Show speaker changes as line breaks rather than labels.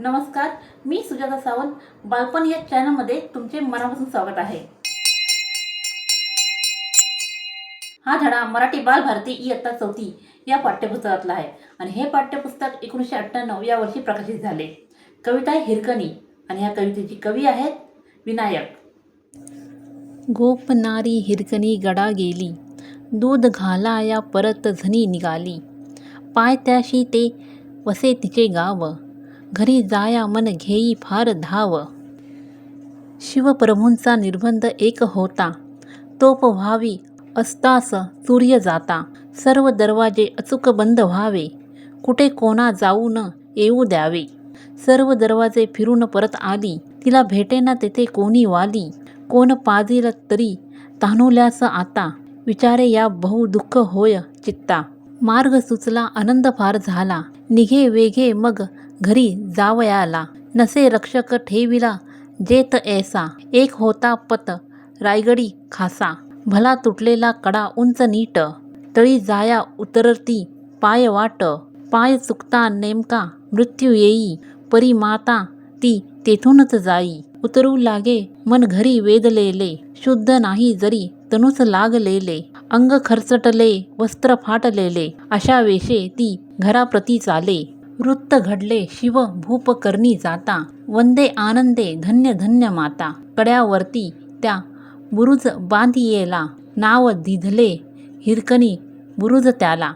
नमस्कार मी सुजाता सावंत बालपण या चॅनलमध्ये तुमचे मनापासून स्वागत आहे. हा धडा मराठी बालभारती इयत्ता चौथी या पाठ्यपुस्तकातला आहे आणि हे पाठ्यपुस्तक एकोणीसशे अठ्ठ्याण्णव या वर्षी प्रकाशित झाले. कविता आहे हिरकणी आणि ह्या कवितेची कवी आहेत विनायक. गोपनारी हिरकणी गडा गेली दूध घालाया परत झनी निघाली. पाय त्याशी ते वसे तिचे गाव. घरी जाया मन घेई फार धाव. शिवप्रभूंचा निर्बंध एक होता. तोप व्हावी असतास सूर्य जाता. सर्व दरवाजे अचूक बंद व्हावे. कुठे कोणा जाऊ न येऊ द्यावे. सर्व दरवाजे फिरून परत आली. तिला भेटेना तेथे कोणी वाली. कोण पाजील तरी तानुल्यास आता. विचारे या बहु दुःख होय चित्ता. मार्ग सुचला आनंद फार झाला. निघे वेघे मग घरी जावयाला नसे रक्षक ठेविला जेत ऐसा एक होता पत रायगडी खासा. भला तुटलेला कडा उंच नीट तळी जाया उतरती पाय वाट. पाय चुकता नेमका मृत्यू येई परी माता ती तेथूनच जाई. उतरू लागे मन घरी वेदलेले शुद्ध नाही जरी तनुस लागलेले. अंग खरचटले वस्त्र फाटलेले अशा वेशे ती घराप्रती चाले. वृत्त घडले शिव भूप करणी जाता. वंदे आनंदे धन्य धन्य माता. कड्यावरती त्या बुरुज बांधियेला नाव दिधले हिरकणी बुरुज त्याला.